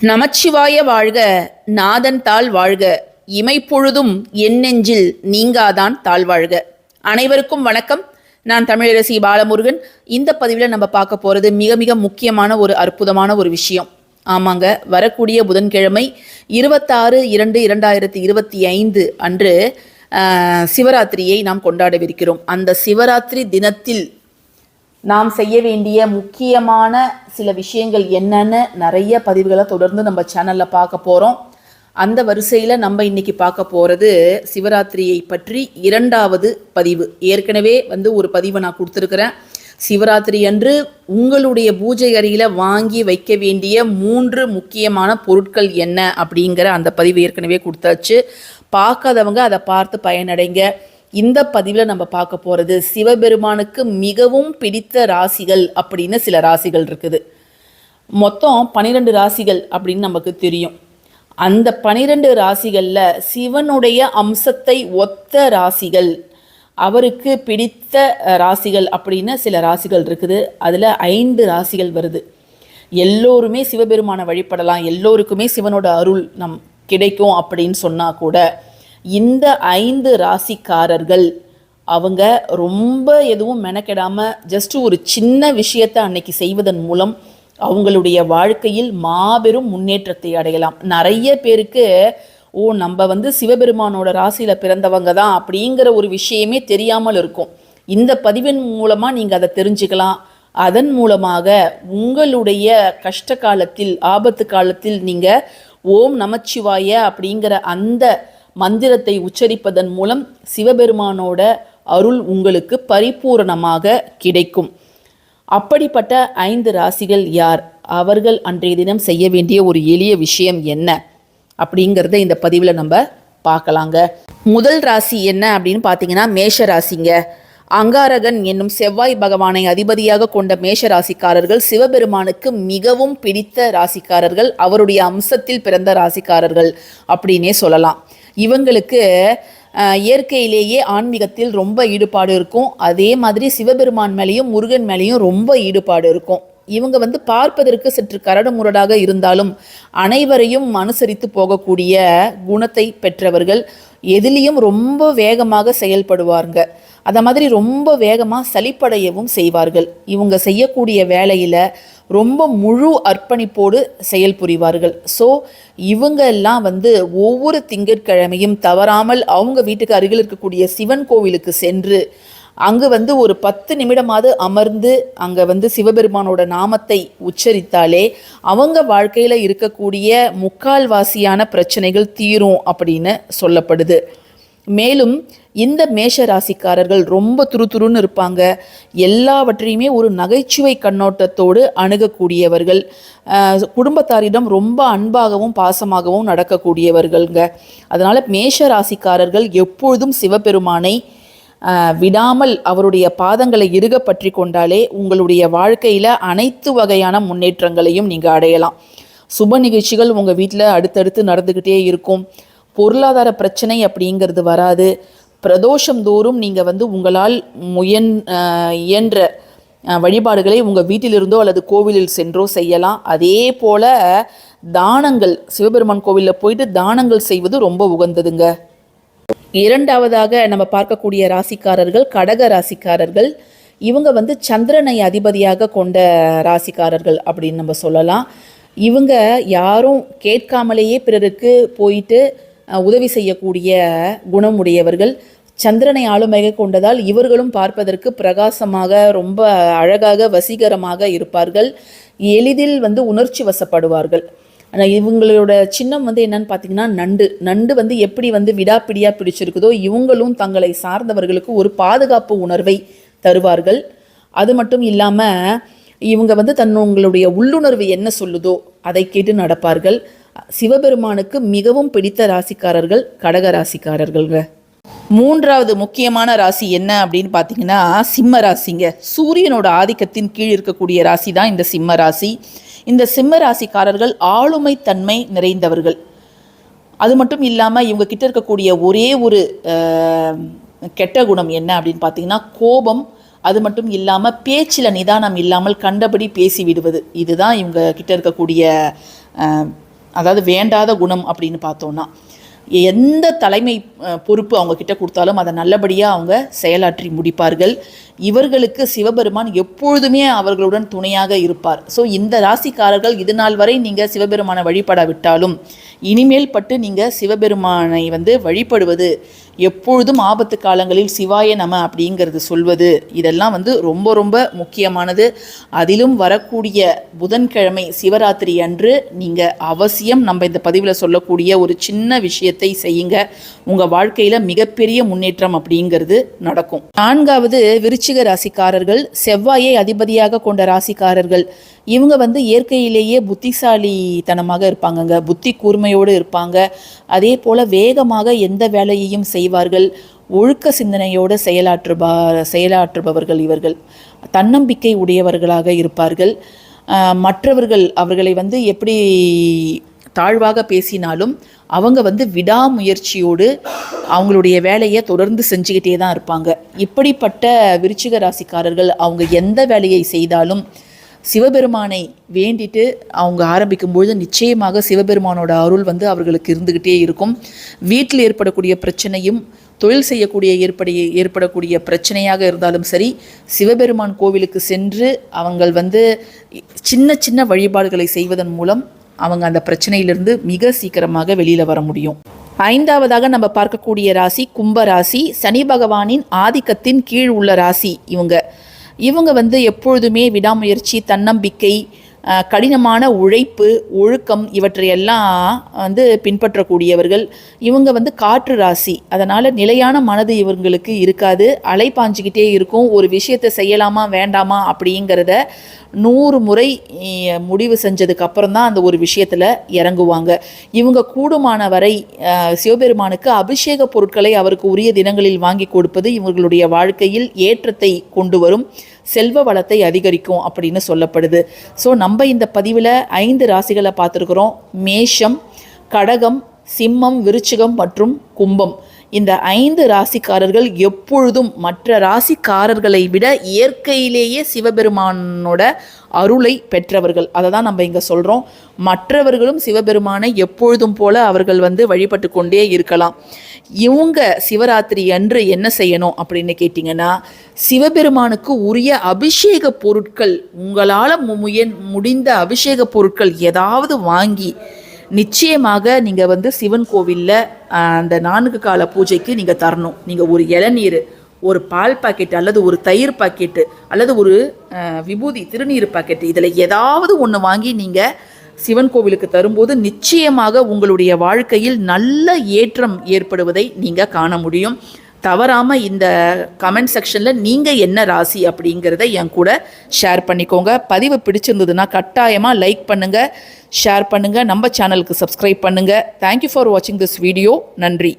நமச்சிவாய வாழ்க நாதன் தாழ் வாழ்க இமைப்பொழுதும் என் நெஞ்சில் நீங்காதான் தாழ்வாழ்க அனைவருக்கும் வணக்கம். நான் தமிழரசி பாலமுருகன். இந்த பதிவில் நம்ம பார்க்க போகிறது மிக மிக முக்கியமான ஒரு அற்புதமான ஒரு விஷயம். ஆமாங்க வரக்கூடிய புதன்கிழமை இருபத்தாறு இரண்டு இரண்டாயிரத்தி இருபத்தி ஐந்து அன்று சிவராத்திரியை நாம் கொண்டாடவிருக்கிறோம். அந்த சிவராத்திரி தினத்தில் நாம் செய்ய வேண்டிய முக்கியமான சில விஷயங்கள் என்னென்னு நிறைய பதிவுகளை தொடர்ந்து நம்ம சேனலில் பார்க்க போகிறோம் அந்த வரிசையில் நம்ம இன்னைக்கு பார்க்க போகிறது சிவராத்திரியை பற்றி இரண்டாவது பதிவு. ஏற்கனவே வந்து ஒரு பதிவை நான் கொடுத்துருக்குறேன். சிவராத்திரி அன்று உங்களுடைய பூஜை அறையில் வாங்கி வைக்க வேண்டிய மூன்று முக்கியமான பொருட்கள் என்ன அப்படிங்கிற அந்த பதிவு ஏற்கனவே கொடுத்தாச்சு. பார்க்காதவங்க அதை பார்த்து பயனடைங்க. இந்த பதிவில் நம்ம பார்க்க போகிறது சிவபெருமானுக்கு மிகவும் பிடித்த ராசிகள் அப்படின்னு சில ராசிகள் இருக்குது. மொத்தம் பன்னிரெண்டு ராசிகள் அப்படின்னு நமக்கு தெரியும். அந்த பனிரெண்டு ராசிகளில் சிவனுடைய அம்சத்தை ஒத்த ராசிகள் அவருக்கு பிடித்த ராசிகள் அப்படின்னு சில ராசிகள் இருக்குது. அதில் ஐந்து ராசிகள் வருது. எல்லோருமே சிவபெருமானை வழிபடலாம். எல்லோருக்குமே சிவனோட அருள் நம் கிடைக்கும் அப்படின்னு சொன்னால் கூட இந்த ஐந்து ராசிக்காரர்கள் அவங்க ரொம்ப எதுவும் மெனக்கெடாமல் ஜஸ்ட் ஒரு சின்ன விஷயத்தை அன்னைக்கு செய்வதன் மூலம் அவங்களுடைய வாழ்க்கையில் மாபெரும் முன்னேற்றத்தை அடையலாம். நிறைய பேருக்கு ஓ நம்ம வந்து சிவபெருமானோட ராசியில் பிறந்தவங்க தான் அப்படிங்கிற ஒரு விஷயமே தெரியாமல் இருக்கும். இந்த பதிவின் மூலமாக நீங்கள் அதை தெரிஞ்சுக்கலாம். அதன் மூலமாக உங்களுடைய கஷ்ட காலத்தில் ஆபத்து காலத்தில் நீங்கள் ஓம் நமச்சிவாய அப்படிங்கிற அந்த மந்திரத்தை உச்சரிப்பதன் மூலம் சிவபெருமானோட அருள் உங்களுக்கு பரிபூரணமாக கிடைக்கும். அப்படிப்பட்ட ஐந்து ராசிகள் யார்? அவர்கள் அன்றைய தினம் செய்ய வேண்டிய ஒரு எளிய விஷயம் என்ன? அப்படிங்கிறத இந்த பதிவில் நம்ம பார்க்கலாங்க. முதல் ராசி என்ன அப்படின்னு பார்த்தீங்கன்னா மேஷ ராசிங்க. அங்காரகன் என்னும் செவ்வாய் பகவானை அதிபதியாக கொண்ட மேஷ ராசிக்காரர்கள் சிவபெருமானுக்கு மிகவும் பிடித்த ராசிக்காரர்கள். அவருடைய அம்சத்தில் பிறந்த ராசிக்காரர்கள் அப்படின்னே சொல்லலாம். இவங்களுக்கு இயற்கையிலேயே ஆன்மீகத்தில் ரொம்ப ஈடுபாடு இருக்கும். அதே மாதிரி சிவபெருமான் மேலேயும் முருகன் மேலேயும் ரொம்ப ஈடுபாடு இருக்கும். இவங்க வந்து பார்ப்பதற்கு சற்று கரடுமுரடாக இருந்தாலும் அனைவரையும் அனுசரித்து போகக்கூடிய குணத்தை பெற்றவர்கள். எதிலையும் ரொம்ப வேகமாக செயல்படுவாருங்க. அதை மாதிரி ரொம்ப வேகமாக சலிப்படையவும் செய்வார்கள். இவங்க செய்யக்கூடிய வேலையில் ரொம்ப முழு அர்ப்பணிப்போடு செயல் புரிவார்கள். ஸோ இவங்க எல்லாம் வந்து ஒவ்வொரு திங்கட்கிழமையும் தவறாமல் அவங்க வீட்டுக்கு அருகில் இருக்கக்கூடிய சிவன் கோவிலுக்கு சென்று அங்கு வந்து ஒரு பத்து நிமிடமாவது அமர்ந்து அங்கே வந்து சிவபெருமானோட நாமத்தை உச்சரித்தாலே அவங்க வாழ்க்கையில் இருக்கக்கூடிய முக்கால்வாசியான பிரச்சனைகள் தீரும் அப்படின்னு சொல்லப்படுது. மேலும் இந்த மேஷ ராசிக்காரர்கள் ரொம்ப துருதுருன்னு இருப்பாங்க. எல்லாவற்றையுமே ஒரு நகைச்சுவை கண்ணோட்டத்தோடு அணுகக்கூடியவர்கள். குடும்பத்தாரிடம் ரொம்ப அன்பாகவும் பாசமாகவும் நடக்கக்கூடியவர்கள்ங்க. அதனால் மேஷ ராசிக்காரர்கள் எப்பொழுதும் சிவபெருமானை விடாமல் அவருடைய பாதங்களை இறுக பற்றி கொண்டாலே உங்களுடைய வாழ்க்கையில் அனைத்து வகையான முன்னேற்றங்களையும் நீங்கள் அடையலாம். சுப நிகழ்ச்சிகள் உங்கள் வீட்டில் அடுத்தடுத்து நடந்துக்கிட்டே இருக்கும். பொருளாதார பிரச்சனை அப்படிங்கிறது வராது. பிரதோஷம் தோறும் நீங்கள் வந்து உங்களால் முயன் இயன்ற வழிபாடுகளை உங்கள் வீட்டிலிருந்தோ அல்லது கோவிலில் சென்றோ செய்யலாம். அதே போல் தானங்கள் சிவபெருமான் கோவிலில் போயிட்டு தானங்கள் செய்வது ரொம்ப உகந்ததுங்க. இரண்டாவதாக நம்ம பார்க்கக்கூடிய ராசிக்காரர்கள் கடக ராசிக்காரர்கள். இவங்க வந்து சந்திரனை அதிபதியாக கொண்ட ராசிக்காரர்கள் அப்படின்னு நம்ம சொல்லலாம். இவங்க யாரும் கேட்காமலேயே பிறருக்கு போயிட்டு உதவி செய்யக்கூடிய குணமுடையவர்கள். சந்திரனை ஆளுமையை கொண்டதால் இவர்களும் பார்ப்பதற்கு பிரகாசமாக ரொம்ப அழகாக வசீகரமாக இருப்பார்கள். எளிதில் வந்து உணர்ச்சி வசப்படுவார்கள். இவங்களோட சின்னம் வந்து என்னன்னு பார்த்தீங்கன்னா நண்டு. நண்டு வந்து எப்படி வந்து விடாப்பிடியாக பிடிச்சிருக்குதோ இவங்களும் தங்களை சார்ந்தவர்களுக்கு ஒரு பாதுகாப்பு உணர்வை தருவார்கள். அது மட்டும் இல்லாமல் இவங்க வந்து தன்னுங்களுடைய உள்ளுணர்வு என்ன சொல்லுதோ அதை கேட்டு நடப்பார்கள். சிவபெருமானுக்கு மிகவும் பிடித்த ராசிக்காரர்கள் கடக ராசிக்காரர்கள்ங்க. மூன்றாவது முக்கியமான ராசி என்ன அப்படின்னு பார்த்தீங்கன்னா சிம்ம ராசிங்க. சூரியனோட ஆதிக்கத்தின் கீழ் இருக்கக்கூடிய ராசி தான் இந்த சிம்ம ராசி. இந்த சிம்ம ராசிக்காரர்கள் ஆளுமை தன்மை நிறைந்தவர்கள். அது மட்டும் இல்லாமல் இவங்க கிட்ட இருக்கக்கூடிய ஒரே ஒரு கெட்ட குணம் என்ன அப்படின்னு பார்த்தீங்கன்னா கோபம். அது மட்டும் இல்லாமல் பேச்சில் நிதானம் இல்லாமல் கண்டபடி பேசி விடுவது. இதுதான் இவங்க கிட்ட இருக்கக்கூடிய அதாவது வேண்டாத குணம் அப்படின்னு பார்த்தோன்னா எந்த தலைமை பொறுப்பு அவங்க கிட்ட கொடுத்தாலும் அதை நல்லபடியாக அவங்க செயலாற்றி முடிப்பார்கள். இவர்களுக்கு சிவபெருமான் எப்பொழுதுமே அவர்களுடன் துணையாக இருப்பார். ஸோ இந்த ராசிக்காரர்கள் இது நாள் வரை நீங்கள் சிவபெருமானை வழிபடாவிட்டாலும் இனிமேல் பட்டு நீங்கள் சிவபெருமானை வந்து வழிபடுவது எப்பொழுதும் ஆபத்து காலங்களில் சிவாய நம அப்படிங்கிறது சொல்வது இதெல்லாம் வந்து ரொம்ப ரொம்ப முக்கியமானது. அதிலும் வரக்கூடிய புதன்கிழமை சிவராத்திரி அன்று நீங்கள் அவசியம் நம்ம இந்த பதிவில் சொல்லக்கூடிய ஒரு சின்ன விஷயத்தை செய்யுங்க. உங்கள் வாழ்க்கையில் மிகப்பெரிய முன்னேற்றம் அப்படிங்கிறது நடக்கும். நான்காவது விருச்சிக ராசிக்காரர்கள் செவ்வாயை அதிபதியாக கொண்ட ராசிக்காரர்கள். இவங்க வந்து இயற்கையிலேயே புத்திசாலித்தனமாக இருப்பாங்கங்க. புத்தி கூர்மையோடு இருப்பாங்க. அதே போல் வேகமாக எந்த வேலையையும் செய்வார்கள். ஒழுக்க சிந்தனையோடு செயலாற்றுபா செயலாற்றுபவர்கள் இவர்கள். தன்னம்பிக்கை உடையவர்களாக இருப்பார்கள். மற்றவர்கள் அவர்களை வந்து எப்படி தாழ்வாக பேசினாலும் அவங்க வந்து விடாமுயற்சியோடு அவங்களுடைய வேலையை தொடர்ந்து செஞ்சுக்கிட்டே தான் இருப்பாங்க. இப்படிப்பட்ட விருச்சிக ராசிக்காரர்கள் அவங்க எந்த வேலையை செய்தாலும் சிவபெருமானை வேண்டிட்டு அவங்க ஆரம்பிக்கும்பொழுது நிச்சயமாக சிவபெருமானோட அருள் வந்து அவர்களுக்கு இருந்துக்கிட்டே இருக்கும். வீட்டில் ஏற்படக்கூடிய பிரச்சனையும் தொழில் செய்யக்கூடிய ஏற்படைய ஏற்படக்கூடிய பிரச்சனையாக இருந்தாலும் சரி சிவபெருமான் கோவிலுக்கு சென்று அவங்கள் வந்து சின்ன சின்ன வழிபாடுகளை செய்வதன் மூலம் அவங்க அந்த பிரச்சனையிலிருந்து மிக சீக்கிரமாக வெளியில் வர முடியும். ஐந்தாவதாக நம்ம பார்க்கக்கூடிய ராசி கும்ப ராசி சனி பகவானின் ஆதிக்கத்தின் கீழ் உள்ள ராசி இவங்க. இவங்க வந்து எப்பொழுதுமே விடாமுயற்சி தன்னம்பிக்கை கடினமான உழைப்பு ஒழுக்கம் இவற்றையெல்லாம் வந்து பின்பற்றக்கூடியவர்கள். இவங்க வந்து காற்று ராசி. அதனால் நிலையான மனது இவங்களுக்கு இருக்காது. அலைப்பாஞ்சிக்கிட்டே இருக்கும். ஒரு விஷயத்தை செய்யலாமா வேண்டாமா அப்படிங்கிறத நூறு முறை முடிவு செஞ்சதுக்கு அப்புறம் தான் அந்த ஒரு விஷயத்தில் இறங்குவாங்க. இவங்க கூடுமான வரை சிவபெருமானுக்கு அபிஷேக பொருட்களை அவருக்கு உரிய தினங்களில் வாங்கி கொடுப்பது இவர்களுடைய வாழ்க்கையில் ஏற்றத்தை கொண்டு வரும் செல்வ வளத்தை அதிகரிக்கும் அப்படின்னு சொல்லப்படுது. ஸோ நம்ம இந்த பதிவில் ஐந்து ராசிகளை பார்த்துருக்குறோம். மேஷம் கடகம் சிம்மம் விருச்சிகம் மற்றும் கும்பம். இந்த ஐந்து ராசிக்காரர்கள் எப்பொழுதும் மற்ற ராசிக்காரர்களை விட இயற்கையிலேயே சிவபெருமானோட அருளை பெற்றவர்கள். அதை தான் நம்ம இங்கே சொல்கிறோம் மற்றவர்களும் சிவபெருமானை எப்பொழுதும் போல அவர்கள் வந்து வழிபட்டு கொண்டே இருக்கலாம். இவங்க சிவராத்திரி அன்று என்ன செய்யணும் அப்படின்னு கேட்டிங்கன்னா சிவபெருமானுக்கு உரிய அபிஷேக பொருட்கள் உங்களால் முயன் முடிந்த அபிஷேக பொருட்கள் ஏதாவது வாங்கி நிச்சயமாக நீங்கள் வந்து சிவன் கோவிலில் அந்த நான்கு கால பூஜைக்கு நீங்கள் தரணும். நீங்கள் ஒரு இளநீர் ஒரு பால் பாக்கெட் அல்லது ஒரு தயிர் பாக்கெட்டு அல்லது ஒரு விபூதி திருநீர் பாக்கெட் இதில் ஏதாவது ஒன்று வாங்கி நீங்கள் சிவன் கோவிலுக்கு தரும்போது நிச்சயமாக உங்களுடைய வாழ்க்கையில் நல்ல ஏற்றம் ஏற்படுவதை நீங்கள் காண முடியும். தவறாமல் இந்த கமெண்ட் செக்ஷனில் நீங்கள் என்ன ராசி அப்படிங்கிறத என் கூட ஷேர் பண்ணிக்கோங்க. பதிவு பிடிச்சிருந்ததுன்னா கட்டாயமாக லைக் பண்ணுங்கள் ஷேர் பண்ணுங்கள் நம்ம சேனலுக்கு சப்ஸ்கிரைப் பண்ணுங்கள் தேங்க்யூ ஃபார் வாட்சிங் திஸ் வீடியோ நன்றி.